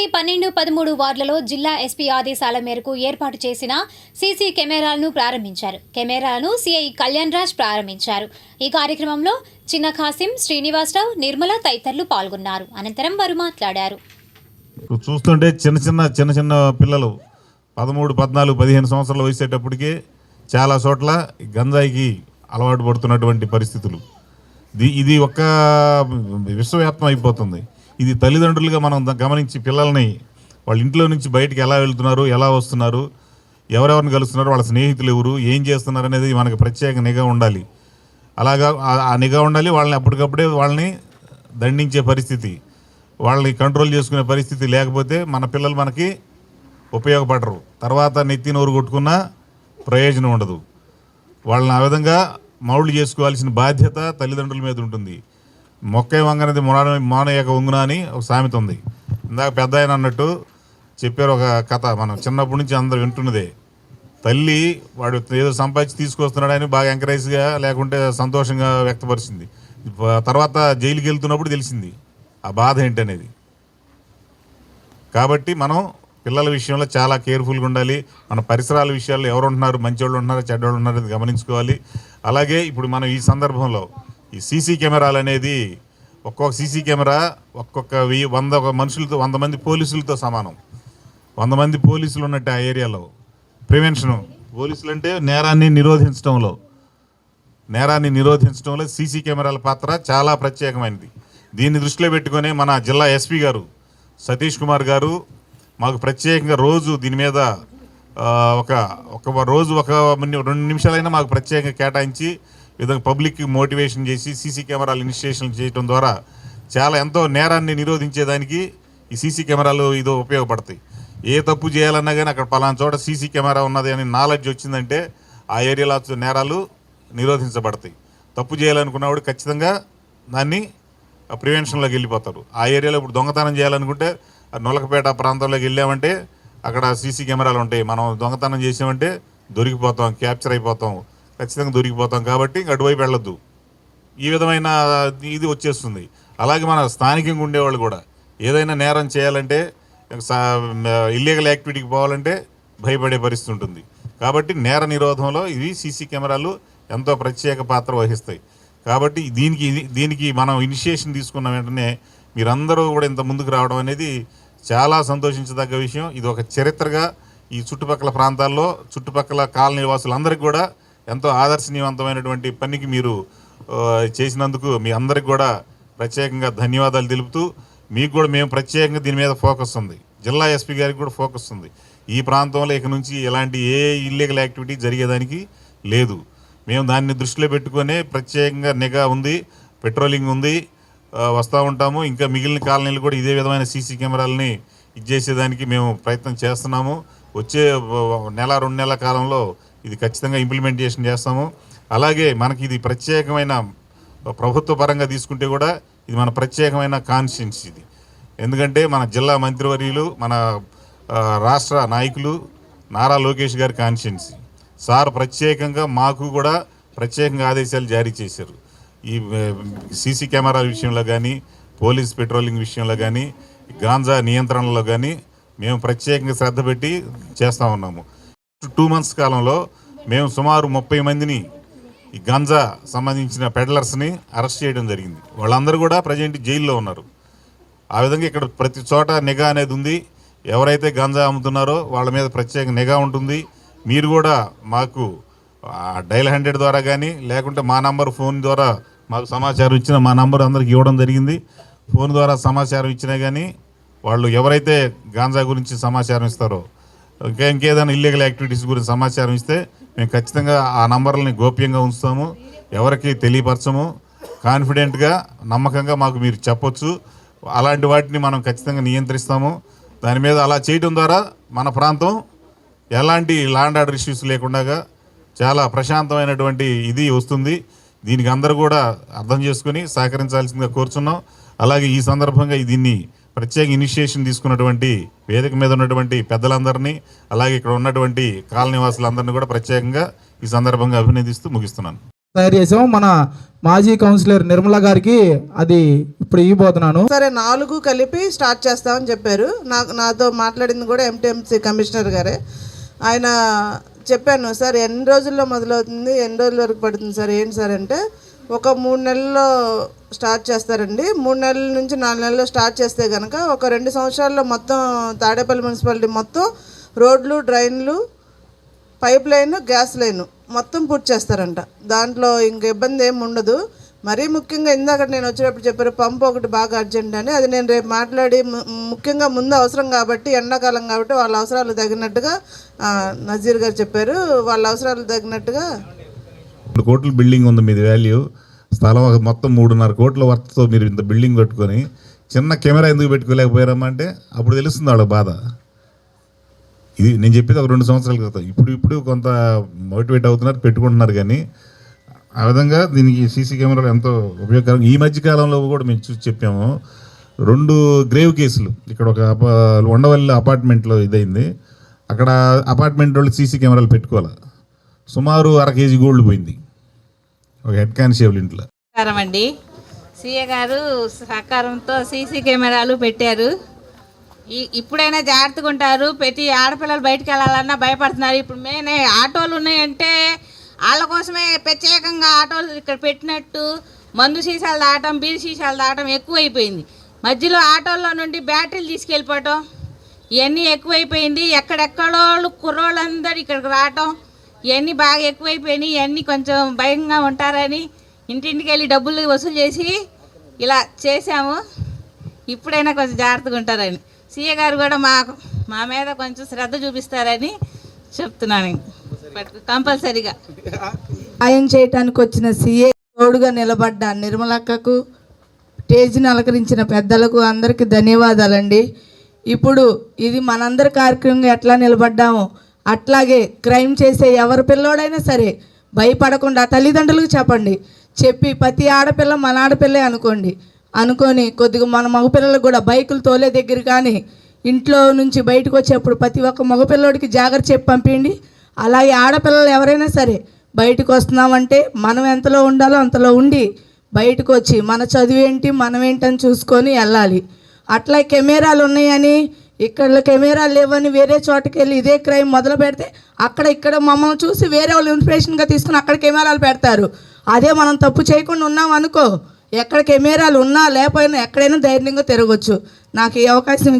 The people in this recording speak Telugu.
తాడేపల్లి పన్నెండు పదమూడు వార్డులలో జిల్లా ఎస్పీ ఆదేశాల మేరకు ఏర్పాటు చేసిన సీసీ కెమెరాలను ప్రారంభించారు. కెమెరాలను సిఐ కళ్యాణ్ రాజ్ ప్రారంభించారు. ఈ కార్యక్రమంలో చిన్న ఖాసిం శ్రీనివాసరావు నిర్మల తదితరులు పాల్గొన్నారు. అనంతరం వారు మాట్లాడారు. చూస్తుంటే చిన్న చిన్న చిన్న చిన్న పిల్లలు పదమూడు పద్నాలుగు పదిహేను సంవత్సరాలు వయసేటప్పటికే చాలా చోట్ల గంజాయికి అలవాటు పడుతున్నటువంటి పరిస్థితులు. ఇది ఒక్క విశ్వవ్యాప్తం అయిపోతుంది. ఇది తల్లిదండ్రులుగా మనం గమనించి పిల్లల్ని వాళ్ళ ఇంట్లో నుంచి బయటికి ఎలా వెళ్తున్నారు ఎలా వస్తున్నారు ఎవరెవరిని కలుస్తున్నారు వాళ్ళ స్నేహితులు ఎవరు ఏం చేస్తున్నారు అనేది మనకి ప్రత్యేక నిఘా ఉండాలి. అలాగా ఆ- ఆ నిఘా ఉండాలి వాళ్ళని అప్పటికప్పుడే వాళ్ళని దండించే పరిస్థితి. వాళ్ళని కంట్రోల్ చేసుకునే పరిస్థితి లేకపోతే మన పిల్లలు మనకి ఉపయోగపడరు. తర్వాత నెత్తి నోరు కొట్టుకున్నా ప్రయోజనం ఉండదు. వాళ్ళని ఆ విధంగా మౌళ్ళు చేసుకోవాల్సిన బాధ్యత తల్లిదండ్రుల మీద ఉంటుంది. మొక్కే వంగనది మొన మానయ్యక వంగున అని ఒక సామెత ఉంది. ఇందాక పెద్ద ఆయన అన్నట్టు చెప్పారు ఒక కథ. మనం చిన్నప్పటి నుంచి అందరూ వింటున్నదే. తల్లి వాడు ఏదో సంపాదించి తీసుకొస్తున్నాడని బాగా ఎంకరేజ్గా లేకుంటే సంతోషంగా వ్యక్తపరిచింది. తర్వాత జైలుకి వెళ్తున్నప్పుడు తెలిసింది. ఆ బాధ ఏంటనేది. కాబట్టి మనం పిల్లల విషయంలో చాలా కేర్ఫుల్గా ఉండాలి. మన పరిసరాల విషయాల్లో ఎవరు ఉంటున్నారు మంచివాళ్ళు ఉంటున్నారు చెడ్డవాళ్ళు ఉన్నారు అది గమనించుకోవాలి. అలాగే ఇప్పుడు మనం ఈ సందర్భంలో ఈ సీసీ కెమెరాలు అనేది ఒక్కొక్క సీసీ కెమెరా ఒక్కొక్క వెయ్యి వంద ఒక మనుషులతో వంద మంది పోలీసులతో సమానం. వంద మంది పోలీసులు ఉన్నట్టు ఆ ఏరియాలో. ప్రివెన్షను. పోలీసులు అంటే నేరాన్ని నిరోధించడంలో. నేరాన్ని నిరోధించడంలో సీసీ కెమెరాల పాత్ర చాలా ప్రత్యేకమైనది. దీన్ని దృష్టిలో పెట్టుకొని మన జిల్లా ఎస్పీ గారు సతీష్ కుమార్ గారు మాకు ప్రత్యేకంగా రోజు దీని మీద ఒక ఒక రోజు ఒక రెండు నిమిషాలైనా మాకు ప్రత్యేకంగా కేటాయించి విధంగా పబ్లిక్కి మోటివేషన్ చేసి సీసీ కెమెరాలు ఇన్స్టేషన్ చేయడం ద్వారా చాలా ఎంతో నేరాన్ని నిరోధించేదానికి ఈ సీసీ కెమెరాలు ఇదో ఉపయోగపడతాయి. ఏ తప్పు చేయాలన్నా కానీ అక్కడ పలానా చోట సీసీ కెమెరా ఉన్నది అని నాలెడ్జ్ వచ్చిందంటే ఆ ఏరియాలో నేరాలు నిరోధించబడతాయి. తప్పు చేయాలనుకున్నవాడు ఖచ్చితంగా దాన్ని ప్రివెన్షన్లోకి వెళ్ళిపోతారు ఆ ఏరియాలో ఇప్పుడు దొంగతనం చేయాలనుకుంటే నొలకపేట ప్రాంతంలోకి వెళ్ళామంటే అక్కడ సీసీ కెమెరాలు ఉంటాయి. మనం దొంగతనం చేసామంటే దొరికిపోతాం క్యాప్చర్ అయిపోతాం. ఖచ్చితంగా దొరికిపోతాం కాబట్టి ఇంక అటువైపు వెళ్ళొద్దు. ఈ విధమైన ఇది వచ్చేస్తుంది. అలాగే మన స్థానికంగా ఉండేవాళ్ళు కూడా ఏదైనా నేరం చేయాలంటే ఇల్లీగల్ యాక్టివిటీకి పోవాలంటే భయపడే పరిస్థితి ఉంటుంది. కాబట్టి నేర నిరోధంలో ఇవి సీసీ కెమెరాలు ఎంతో ప్రత్యేక పాత్ర వహిస్తాయి. కాబట్టి దీనికి దీనికి మనం ఇనిషియేషన్ తీసుకున్న వెంటనే మీరందరూ కూడా ఇంత ముందుకు రావడం అనేది చాలా సంతోషించదగ్గ విషయం. ఇది ఒక చరిత్రగా ఈ చుట్టుపక్కల ప్రాంతాల్లో చుట్టుపక్కల కాలనీ వాసులందరికీ కూడా ఎంతో ఆదర్శనీయవంతమైనటువంటి పనికి మీరు చేసినందుకు మీ అందరికి కూడా ప్రత్యేకంగా ధన్యవాదాలు తెలుపుతూ మీకు కూడా మేము ప్రత్యేకంగా దీని మీద ఫోకస్ ఉంది. జిల్లా ఎస్పీ గారికి కూడా ఫోకస్ ఉంది. ఈ ప్రాంతంలో ఇక నుంచి ఎలాంటి ఏ ఇల్లీగల్ యాక్టివిటీ జరిగేదానికి లేదు. మేము దాన్ని దృష్టిలో పెట్టుకునే ప్రత్యేకంగా నిఘా ఉంది పెట్రోలింగ్ ఉంది వస్తూ ఉంటాము. ఇంకా మిగిలిన కాలనీలు కూడా ఇదే విధమైన సీసీ కెమెరాలని ఇచ్చేసేదానికి మేము ప్రయత్నం చేస్తున్నాము. వచ్చే నెల రెండు నెలల కాలంలో ఇది ఖచ్చితంగా ఇంప్లిమెంటేషన్ చేస్తాము. అలాగే మనకి ఇది ప్రత్యేకమైన ప్రభుత్వ పరంగా తీసుకుంటే కూడా ఇది మన ప్రత్యేకమైన కాన్షియన్స్ ఇది. ఎందుకంటే మన జిల్లా మంత్రివర్యులు మన రాష్ట్ర నాయకులు నారా లోకేష్ గారి కాన్షియన్స్ సార్ ప్రత్యేకంగా మాకు కూడా ప్రత్యేకంగా ఆదేశాలు జారీ చేశారు. ఈ సీసీ కెమెరాల విషయంలో కానీ పోలీస్ పెట్రోలింగ్ విషయంలో కానీ గాంజా నియంత్రణలో కానీ మేము ప్రత్యేకంగా శ్రద్ధ పెట్టి చేస్తూ ఉన్నాము. టూ మంత్స్ కాలంలో మేము సుమారు ముప్పై మందిని ఈ గంజా సంబంధించిన పెడలర్స్ని అరెస్ట్ చేయడం జరిగింది. వాళ్ళందరూ కూడా ప్రజెంట్ జైల్లో ఉన్నారు. ఆ విధంగా ఇక్కడ ప్రతి చోట నిఘా అనేది ఉంది. ఎవరైతే గంజా అమ్ముతున్నారో వాళ్ళ మీద ప్రత్యేక నిఘా ఉంటుంది. మీరు కూడా మాకు డైల్ హండ్రెడ్ ద్వారా కానీ లేకుంటే మా నంబర్ ఫోన్ ద్వారా మాకు సమాచారం ఇచ్చిన మా నంబర్ అందరికి ఇవ్వడం జరిగింది. ఫోన్ ద్వారా సమాచారం ఇచ్చినా కానీ వాళ్ళు ఎవరైతే గాంజా గురించి సమాచారం ఇస్తారో ఇంకేదైనా ఇల్లీగల్ యాక్టివిటీస్ గురించి సమాచారం ఇస్తే మేము ఖచ్చితంగా ఆ నంబర్లని గోప్యంగా ఉంచుతాము ఎవరికి తెలియపరచము. కాన్ఫిడెంట్గా నమ్మకంగా మాకు మీరు చెప్పొచ్చు. అలాంటి వాటిని మనం ఖచ్చితంగా నియంత్రిస్తాము. దాని మీద అలా చేయడం ద్వారా మన ప్రాంతం ఎలాంటి ల్యాండ్ ఆర్డర్ ఇష్యూస్ లేకుండా చాలా ప్రశాంతమైనటువంటి ఇది వస్తుంది. దీనికి అందరూ కూడా అర్థం చేసుకుని సహకరించాల్సిందిగా కోరుచున్నాం. అలాగే ఈ సందర్భంగా దీన్ని ప్రత్యేక ఇనిషియేషన్ తీసుకున్నటువంటి వేదిక మీద ఉన్నటువంటి పెద్దలందరినీ అలాగే ఇక్కడ ఉన్నటువంటి కాలనీ వాసులందరినీ కూడా ప్రత్యేకంగా ఈ సందర్భంగా అభినందిస్తూ ముగిస్తున్నాను. తయారు చేసాము మన మాజీ కౌన్సిలర్ నిర్మల గారికి అది ఇప్పుడు ఇవ్వబోతున్నాను. సరే నాలుగు కలిపి స్టార్ట్ చేస్తామని చెప్పారు. నాకు నాతో మాట్లాడింది కూడా ఎంటీఎంసీ కమిషనర్ గారే. ఆయన చెప్పాను సార్ ఎన్ని రోజుల్లో మొదలవుతుంది? ఎన్ని రోజుల వరకు పడుతుంది? సార్ ఏంటి సార్? అంటే ఒక మూడు నెలల్లో స్టార్ట్ చేస్తారండి. మూడు నెలల నుంచి నాలుగు నెలల్లో స్టార్ట్ చేస్తే కనుక ఒక రెండు సంవత్సరాల్లో మొత్తం తాడేపల్లి మున్సిపాలిటీ మొత్తం రోడ్లు డ్రైన్లు పైప్ లైన్ గ్యాస్ లైన్ మొత్తం పూర్తి చేస్తారంట. దాంట్లో ఇంక ఇబ్బంది ఏమి ఉండదు. మరీ ముఖ్యంగా ఇందాక నేను వచ్చేటప్పుడు చెప్పారు పంపు ఒకటి బాగా అర్జెంట్ అని. అది నేను రేపు మాట్లాడి ముఖ్యంగా ముందు అవసరం కాబట్టి ఎండాకాలం కాబట్టి వాళ్ళ అవసరాలు తగినట్టుగా నజీర్ గారు చెప్పారు. వాళ్ళ అవసరాలు తగినట్టుగా రెండు కోట్ల బిల్డింగ్ ఉంది మీది వాల్యూ స్థలం ఒక మొత్తం మూడున్నర కోట్ల వర్త్తో మీరు ఇంత బిల్డింగ్ కట్టుకొని చిన్న కెమెరా ఎందుకు పెట్టుకోలేకపోయారమ్మా అంటే అప్పుడు తెలుస్తుంది వాళ్ళ బాధ. ఇది నేను చెప్పేది ఒక రెండు సంవత్సరాల క్రితం. ఇప్పుడు ఇప్పుడు కొంత మోటివేట్ అవుతున్నారు పెట్టుకుంటున్నారు కానీ ఆ విధంగా దీనికి సీసీ కెమెరాలు ఎంతో ఉపయోగకరం. ఈ మధ్య కాలంలో కూడా మేము చూసి చెప్పాము. రెండు గ్రేవ్ కేసులు ఇక్కడ ఒక అపా ఉండవల్లి అపార్ట్మెంట్లో ఇదైంది. అక్కడ అపార్ట్మెంట్ వాళ్ళు సీసీ కెమెరాలు పెట్టుకోవాలి? సుమారు అర కేజీ గోల్డ్ పోయింది. ఒక హెడ్ కానిస్టేబుల్ ఇంట్లో అండి. సీఏ గారు సహకారంతో సీసీ కెమెరాలు పెట్టారు. ఈ ఇప్పుడైనా జాగ్రత్తగా ఉంటారు. ప్రతి ఆడపిల్లలు బయటకు వెళ్ళాలన్నా భయపడుతున్నారు. ఇప్పుడు మేనే ఆటోలు ఉన్నాయంటే వాళ్ళ కోసమే ప్రత్యేకంగా ఆటోలు ఇక్కడ పెట్టినట్టు మందు సీసాలు దాటం బీర్ సీసాలు దాటం ఎక్కువైపోయింది. మధ్యలో ఆటోల్లో నుండి బ్యాటరీలు తీసుకెళ్ళిపోవటం ఇవన్నీ ఎక్కువైపోయింది. ఎక్కడెక్కడో కుర్రోళ్ళందరూ ఇక్కడికి రావటం ఇవన్నీ బాగా ఎక్కువైపోయినాయి ఇవన్నీ కొంచెం భయంగా ఉంటారని ఇంటింటికి వెళ్ళి డబ్బులు వసూలు చేసి ఇలా చేసాము ఇప్పుడైనా కొంచెం జాగ్రత్తగా ఉంటారని. సీఏ గారు కూడా మా మా మీద కొంచెం శ్రద్ధ చూపిస్తారని చెప్తున్నాను కంపల్సరీగా. సాయం చేయటానికి వచ్చిన సీఏ తోడుగా నిలబడ్డ నిర్మలక్కకు స్టేజ్ని అలంకరించిన పెద్దలకు అందరికీ ధన్యవాదాలండి. ఇప్పుడు ఇది మనందరి కార్యక్రమంగా ఎట్లా నిలబడ్డామో అట్లాగే క్రైమ్ చేసే ఎవరి పిల్లోడైనా సరే భయపడకుండా తల్లిదండ్రులకు చెప్పండి. చెప్పి ప్రతి ఆడపిల్ల మన ఆడపిల్లే అనుకోండి. అనుకొని కొద్దిగా మన మగపిల్లలకు కూడా బైకులు తోలే దగ్గర కానీ ఇంట్లో నుంచి బయటకు వచ్చేప్పుడు ప్రతి ఒక్క మగపిల్లోడికి జాగ్రత్త చెప్పి పంపించండి. అలాగే ఆడపిల్లలు ఎవరైనా సరే బయటకు వస్తున్నామంటే మనం ఎంతలో ఉండాలో అంతలో ఉండి బయటకు వచ్చి మన చదువు ఏంటి మనం ఏంటని చూసుకొని వెళ్ళాలి. అట్లా కెమెరాలు ఉన్నాయని ఇక్కడ కెమెరాలు లేవని వేరే చోటకి వెళ్ళి ఇదే క్రైమ్ మొదలు పెడితే అక్కడ ఇక్కడ మమ్మల్ని చూసి వేరే వాళ్ళు ఇన్స్పిరేషన్గా తీసుకుని అక్కడ కెమెరాలు పెడతారు. అదే మనం తప్పు చేయకుండా ఉన్నాం అనుకో ఎక్కడ కెమెరాలు ఉన్నా లేకపోయినా ఎక్కడైనా ధైర్యంగా తిరగచ్చు. నాకు ఈ అవకాశం